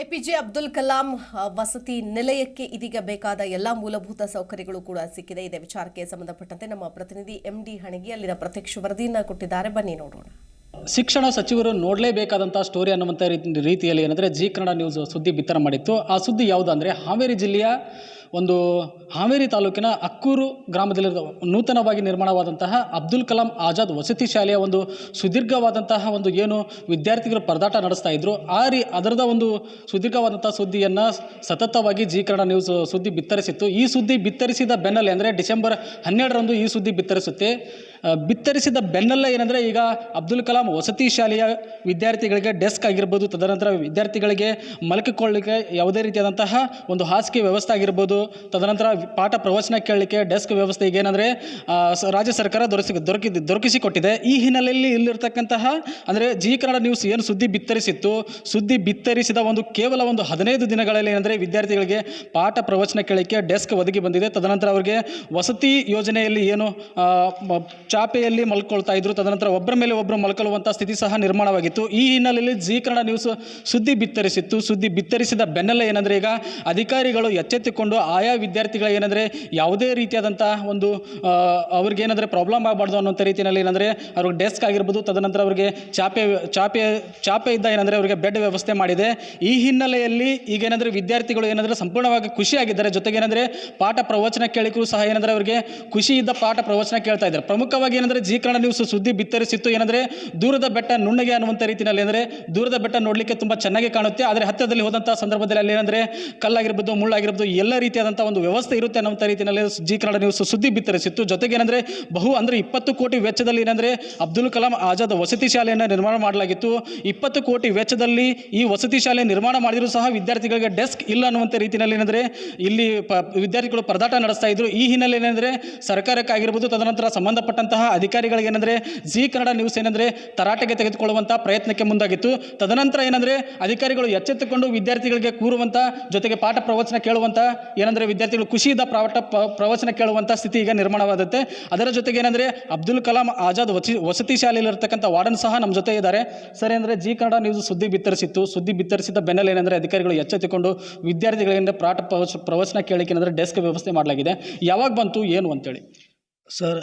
APJ Abdul Kalam ವಸತಿ ನಿಲಯಕ್ಕೆ ಇದೀಗ ಬೇಕಾದ ಎಲ್ಲಾ ಮೂಲಭೂತ ಸೌಕರ್ಯಗಳು ಕೂಡ ಸಿಕ್ಕಿದೆ. ಇದೇ ವಿಚಾರಕ್ಕೆ ಸಂಬಂಧಪಟ್ಟಂತೆ ನಮ್ಮ ಪ್ರತಿನಿಧಿ ಎಂಡಿ ಹಣಗಿ ಅಲ್ಲಿನ ಪ್ರತ್ಯಕ್ಷ ವರದಿಯನ್ನು ಕೊಟ್ಟಿದ್ದಾರೆ. ಬನ್ನಿ ನೋಡೋಣ. ಶಿಕ್ಷಣ ಸಚಿವರು ನೋಡಲೇಬೇಕಾದಂಥ ಸ್ಟೋರಿ ಅನ್ನುವಂಥ ರೀತಿ- ರೀತಿಯಲ್ಲಿ ಏನಂದರೆ ಜಿ ಕನ್ನಡ ನ್ಯೂಸ್ ಸುದ್ದಿ ಬಿತ್ತರ ಮಾಡಿತ್ತು. ಆ ಸುದ್ದಿ ಯಾವುದು ಅಂದರೆ ಹಾವೇರಿ ಜಿಲ್ಲೆಯ ಒಂದು ಹಾವೇರಿ ತಾಲೂಕಿನ ಅಕ್ಕೂರು ಗ್ರಾಮದಲ್ಲಿ ನೂತನವಾಗಿ ನಿರ್ಮಾಣವಾದಂತಹ ಅಬ್ದುಲ್ ಕಲಾಂ ಆಜಾದ್ ವಸತಿ ಶಾಲೆಯ ಒಂದು ಸುದೀರ್ಘವಾದಂತಹ ಒಂದು ಏನು ವಿದ್ಯಾರ್ಥಿಗಳು ಪರದಾಟ ನಡೆಸ್ತಾ ಇದ್ರು. ಆ ರೀ ಅದರದ ಒಂದು ಸುದೀರ್ಘವಾದಂಥ ಸುದ್ದಿಯನ್ನು ಸತತವಾಗಿ ಜಿ ಕನ್ನಡ ನ್ಯೂಸ್ ಸುದ್ದಿ ಬಿತ್ತರಿಸಿತ್ತು. ಈ ಸುದ್ದಿ ಬಿತ್ತರಿಸಿದ ಬೆನ್ನಲ್ಲೇ ಅಂದರೆ ಡಿಸೆಂಬರ್ ಹನ್ನೆರಡರಂದು ಈ ಸುದ್ದಿ ಬಿತ್ತರಿಸುತ್ತೆ. ಬಿತ್ತರಿಸಿದ ಬೆನ್ನಲ್ಲೇ ಏನಂದರೆ ಈಗ ಅಬ್ದುಲ್ ಕಲಾಂ ವಸತಿ ಶಾಲೆಯ ವಿದ್ಯಾರ್ಥಿಗಳಿಗೆ ಡೆಸ್ಕ್ ಆಗಿರ್ಬೋದು, ತದನಂತರ ವಿದ್ಯಾರ್ಥಿಗಳಿಗೆ ಮಲಕಿಕೊಳ್ಳಿಕ್ಕೆ ಯಾವುದೇ ರೀತಿಯಾದಂತಹ ಒಂದು ಹಾಸಿಗೆ ವ್ಯವಸ್ಥೆ ಆಗಿರ್ಬೋದು, ತದನಂತರ ಪಾಠ ಪ್ರವಚನ ಕೇಳಲಿಕ್ಕೆ ಡೆಸ್ಕ್ ವ್ಯವಸ್ಥೆ ಈಗ ಏನಂದರೆ ರಾಜ್ಯ ಸರ್ಕಾರ ದೊರಕಿಸಿ ದೊರಕಿ, ದೊರಕಿಸಿಕೊಟ್ಟಿದೆ. ಈ ಹಿನ್ನೆಲೆಯಲ್ಲಿ ಇಲ್ಲಿರ್ತಕ್ಕಂತಹ ಅಂದರೆ ಜಿ ಕನ್ನಡ ನ್ಯೂಸ್ ಏನು ಸುದ್ದಿ ಬಿತ್ತರಿಸಿತ್ತು? ಸುದ್ದಿ ಬಿತ್ತರಿಸಿದ ಒಂದು ಕೇವಲ ಒಂದು ಹದಿನೈದು ದಿನಗಳಲ್ಲಿ ಏನಂದರೆ ವಿದ್ಯಾರ್ಥಿಗಳಿಗೆ ಪಾಠ ಪ್ರವಚನ ಕೇಳಲಿಕ್ಕೆ ಡೆಸ್ಕ್ ಒದಗಿ ಬಂದಿದೆ. ತದನಂತರ ಅವರಿಗೆ ವಸತಿ ಯೋಜನೆಯಲ್ಲಿ ಏನು ಚಾಪೆಯಲ್ಲಿ ಮಲ್ಕೊಳ್ತಾ ಇದ್ರು. ತದನಂತರ ಒಬ್ಬರ ಮೇಲೆ ಒಬ್ಬರು ಮಲ್ಕೊಳ್ಳುವಂಥ ಸ್ಥಿತಿ ಸಹ ನಿರ್ಮಾಣವಾಗಿತ್ತು. ಈ ಹಿನ್ನೆಲೆಯಲ್ಲಿ ಜಿ ಕನ್ನಡ ನ್ಯೂಸ್ ಸುದ್ದಿ ಬಿತ್ತರಿಸಿತ್ತು. ಸುದ್ದಿ ಬಿತ್ತರಿಸಿದ ಬೆನ್ನಲ್ಲೇ ಏನಂದರೆ ಈಗ ಅಧಿಕಾರಿಗಳು ಎಚ್ಚೆತ್ತುಕೊಂಡು ಆಯಾ ವಿದ್ಯಾರ್ಥಿಗಳ ಏನಂದರೆ ಯಾವುದೇ ರೀತಿಯಾದಂಥ ಒಂದು ಅವ್ರಿಗೆ ಏನಂದರೆ ಪ್ರಾಬ್ಲಮ್ ಆಗಬಾರ್ದು ಅನ್ನೋಂಥ ರೀತಿಯಲ್ಲಿ ಏನಂದರೆ ಅವ್ರಿಗೆ ಡೆಸ್ಕ್ ಆಗಿರ್ಬೋದು, ತದನಂತರ ಅವರಿಗೆ ಚಾಪೆ ಚಾಪೆ ಚಾಪೆ ಇದ್ದ ಏನಂದರೆ ಅವರಿಗೆ ಬೆಡ್ ವ್ಯವಸ್ಥೆ ಮಾಡಿದೆ. ಈ ಹಿನ್ನೆಲೆಯಲ್ಲಿ ಈಗ ಏನಂದರೆ ವಿದ್ಯಾರ್ಥಿಗಳು ಏನಂದರೆ ಸಂಪೂರ್ಣವಾಗಿ ಖುಷಿಯಾಗಿದ್ದಾರೆ. ಜೊತೆಗೆ ಏನಂದರೆ ಪಾಠ ಪ್ರವಚನ ಕೇಳಿಕೂ ಸಹ ಏನಂದರೆ ಅವರಿಗೆ ಖುಷಿ ಇದ್ದ ಪಾಠ ಪ್ರವಚನ ಕೇಳ್ತಾ ಇದ್ದಾರೆ. ಪ್ರಮುಖವಾಗಿ ಏನಂದರೆ ಜಿ ಕನ್ನಡ ನ್ಯೂಸ್ ಸುದ್ದಿ ಬಿತ್ತರಿಸಿತ್ತು. ಏನಂದರೆ ದೂರದ ಬೆಟ್ಟ ನುಣ್ಣಗೆ ಅನ್ನುವಂಥ ರೀತಿಯಲ್ಲಿ ಅಂದರೆ ದೂರದ ಬೆಟ್ಟ ನೋಡಲಿಕ್ಕೆ ತುಂಬ ಚೆನ್ನಾಗಿ ಕಾಣುತ್ತೆ. ಆದರೆ ಹತ್ತಿರದಲ್ಲಿ ಹೋದಂಥ ಸಂದರ್ಭದಲ್ಲಿ ಅಲ್ಲಿ ಏನಂದರೆ ಕಲ್ಲಾಗಿರ್ಬೋದು, ಮುಳ್ಳಾಗಿರ್ಬೋದು ಎಲ್ಲ ರೀತಿಯಾದಂಥ ಒಂದು ವ್ಯವಸ್ಥೆ ಇರುತ್ತೆ ಅನ್ನುವಂಥ ರೀತಿಯಲ್ಲಿ ಜಿ ಕನ್ನಡ ನ್ಯೂಸ್ ಸುದ್ದಿ ಬಿತ್ತರಿಸಿತ್ತು. ಜೊತೆಗೆ ಏನಂದರೆ ಬಹು ಅಂದರೆ ಇಪ್ಪತ್ತು ಕೋಟಿ ವೆಚ್ಚದಲ್ಲಿ ಏನಂದರೆ ಅಬ್ದುಲ್ ಕಲಾಂ ಆಜಾದ್ ವಸತಿ ಶಾಲೆಯನ್ನು ನಿರ್ಮಾಣ ಮಾಡಲಾಗಿತ್ತು. ಇಪ್ಪತ್ತು ಕೋಟಿ ವೆಚ್ಚದಲ್ಲಿ ಈ ವಸತಿ ಶಾಲೆ ನಿರ್ಮಾಣ ಮಾಡಿದರೂ ಸಹ ವಿದ್ಯಾರ್ಥಿಗಳಿಗೆ ಡೆಸ್ಕ್ ಇಲ್ಲ ಅನ್ನುವಂಥ ರೀತಿಯಲ್ಲಿ ಏನಂದರೆ ಇಲ್ಲಿ ವಿದ್ಯಾರ್ಥಿಗಳು ಪರದಾಟ ನಡೆಸ್ತಾ ಇದ್ರು. ಈ ಹಿನ್ನೆಲೆ ಏನಂದರೆ ಸರ್ಕಾರಕ್ಕಾಗಿರ್ಬೋದು, ತದನಂತರ ಸಂಬಂಧಪಟ್ಟಂತಹ ಅಧಿಕಾರಿಗಳಿಗೆ ಏನಂದರೆ ಜಿ ಕನ್ನಡ ನ್ಯೂಸ್ ಏನಂದರೆ ತರಾಟೆಗೆ ತೆಗೆದುಕೊಳ್ಳುವಂಥ ಪ್ರಯತ್ನಕ್ಕೆ ಮುಂದಾಗಿತ್ತು. ತದನಂತರ ಏನಂದರೆ ಅಧಿಕಾರಿಗಳು ಎಚ್ಚೆತ್ತುಕೊಂಡು ವಿದ್ಯಾರ್ಥಿಗಳಿಗೆ ಕೂರುವಂಥ ಜೊತೆಗೆ ಪಾಠ ಪ್ರವಚನ ಕೇಳುವಂಥ ಏನಂದರೆ ವಿದ್ಯಾರ್ಥಿಗಳು ಖುಷಿಯಿಂದ ಪಾಠ ಪ್ರವಚನ ಕೇಳುವಂಥ ಸ್ಥಿತಿ ಈಗ ನಿರ್ಮಾಣವಾಗುತ್ತೆ. ಅದರ ಜೊತೆಗೆ ಏನಂದರೆ ಅಬ್ದುಲ್ ಕಲಾಂ ಆಜಾದ್ ವಸಿ ವಸತಿ ಶಾಲೆಯಲ್ಲಿರ್ತಕ್ಕಂಥ ವಾರ್ಡನ್ ಸಹ ನಮ್ಮ ಜೊತೆ ಇದ್ದಾರೆ. ಸರಿ ಅಂದರೆ ಜಿ ಕನ್ನಡ ನ್ಯೂಸ್ ಸುದ್ದಿ ಬಿತ್ತರಿಸಿತ್ತು. ಸುದ್ದಿ ಬಿತ್ತರಿಸಿದ ಬೆನ್ನಲ್ಲೇ ಏನಂದರೆ ಅಧಿಕಾರಿಗಳು ಎಚ್ಚೆತ್ತುಕೊಂಡು ವಿದ್ಯಾರ್ಥಿಗಳಿಂದ ಪಾಠ ಪ್ರವಚ ಪ್ರವಚನ ಕೇಳಲಿಕ್ಕೆ ಏನಂದರೆ ಡೆಸ್ಕ್ ವ್ಯವಸ್ಥೆ ಮಾಡಲಾಗಿದೆ. ಯಾವಾಗ ಬಂತು, ಏನು ಅಂತೇಳಿ. ಸರ್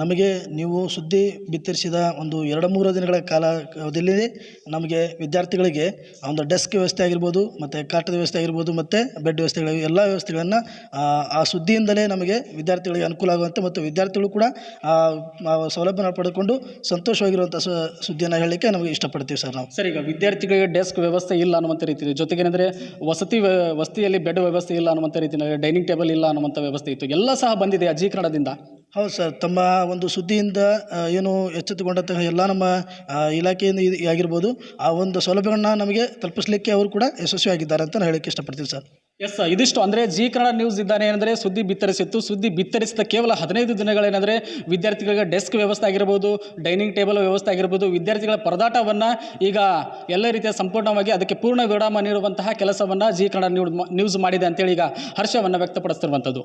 ನಮಗೆ ನೀವು ಸುದ್ದಿ ಬಿತ್ತರಿಸಿದ ಒಂದು ಎರಡು ಮೂರು ದಿನಗಳ ಕಾಲ ಅವಧಿಯಲ್ಲಿ ನಮಗೆ ವಿದ್ಯಾರ್ಥಿಗಳಿಗೆ ಒಂದು ಡೆಸ್ಕ್ ವ್ಯವಸ್ಥೆ ಆಗಿರ್ಬೋದು, ಮತ್ತು ಕಾಟದ ವ್ಯವಸ್ಥೆ ಆಗಿರ್ಬೋದು, ಮತ್ತು ಬೆಡ್ ವ್ಯವಸ್ಥೆಗಳು, ಎಲ್ಲ ವ್ಯವಸ್ಥೆಗಳನ್ನು, ಆ ಸುದ್ದಿಯಿಂದಲೇ ನಮಗೆ ವಿದ್ಯಾರ್ಥಿಗಳಿಗೆ ಅನುಕೂಲ ಆಗುವಂತೆ ಮತ್ತು ವಿದ್ಯಾರ್ಥಿಗಳು ಕೂಡ ಸೌಲಭ್ಯನ ಪಡೆದುಕೊಂಡು ಸಂತೋಷವಾಗಿರುವಂಥ ಸುದ್ದಿಯನ್ನು ಹೇಳಲಿಕ್ಕೆ ನಮಗೆ ಇಷ್ಟಪಡ್ತೀವಿ ಸರ್ ನಾವು. ಸರ್, ಈಗ ವಿದ್ಯಾರ್ಥಿಗಳಿಗೆ ಡೆಸ್ಕ್ ವ್ಯವಸ್ಥೆ ಇಲ್ಲ ಅನ್ನುವಂಥ ರೀತಿ ಜೊತೆಗೆ ಏನಂದರೆ ವಸತಿ ವಸತಿಯಲ್ಲಿ ಬೆಡ್ ವ್ಯವಸ್ಥೆ ಇಲ್ಲ ಅನ್ನುವಂಥ ರೀತಿಯಲ್ಲಿ ಡೈನಿಂಗ್ ಟೇಬಲ್ ಇಲ್ಲ ಅನ್ನುವಂಥ ವ್ಯವಸ್ಥೆ ಇತ್ತು. ಎಲ್ಲ ಸಹ ಬಂದಿದೆ ಅಜೀಕರಣದಿಂದ. ಹೌದು ಸರ್, ತಮ್ಮ ಒಂದು ಸುದ್ದಿಯಿಂದ ಏನು ಎಚ್ಚೆತ್ತುಕೊಂಡಂತಹ ಎಲ್ಲ ನಮ್ಮ ಇಲಾಖೆಯಿಂದ ಇದು ಆಗಿರ್ಬೋದು, ಆ ಒಂದು ಸೌಲಭ್ಯಗಳನ್ನ ನಮಗೆ ತಲುಪಿಸಲಿಕ್ಕೆ ಅವರು ಕೂಡ ಯಶಸ್ವಿಯಾಗಿದ್ದಾರೆ ಅಂತ ಹೇಳಕ್ಕೆ ಇಷ್ಟಪಡ್ತೀನಿ ಸರ್. ಎಸ್ ಇದಿಷ್ಟು ಅಂದರೆ ಜಿ ಕನ್ನಡ ನ್ಯೂಸ್ ಇದ್ದಾನೆ ಏನಂದರೆ ಸುದ್ದಿ ಬಿತ್ತರಿಸಿತ್ತು. ಸುದ್ದಿ ಬಿತ್ತರಿಸಿದ ಕೇವಲ ಹದಿನೈದು ದಿನಗಳೇನೆಂದರೆ ವಿದ್ಯಾರ್ಥಿಗಳಿಗೆ ಡೆಸ್ಕ್ ವ್ಯವಸ್ಥೆ ಆಗಿರ್ಬೋದು, ಡೈನಿಂಗ್ ಟೇಬಲ್ ವ್ಯವಸ್ಥೆ ಆಗಿರ್ಬೋದು, ವಿದ್ಯಾರ್ಥಿಗಳ ಪರದಾಟವನ್ನು ಈಗ ಎಲ್ಲ ರೀತಿಯ ಸಂಪೂರ್ಣವಾಗಿ ಅದಕ್ಕೆ ಪೂರ್ಣ ವಿರಾಮ ನೀಡುವಂತಹ ಕೆಲಸವನ್ನು ಜಿ ಕನ್ನಡ ನ್ಯೂಸ್ ಮಾಡಿದೆ ಅಂತೇಳಿ ಈಗ ಹರ್ಷವನ್ನು ವ್ಯಕ್ತಪಡಿಸ್ತಿರುವಂಥದ್ದು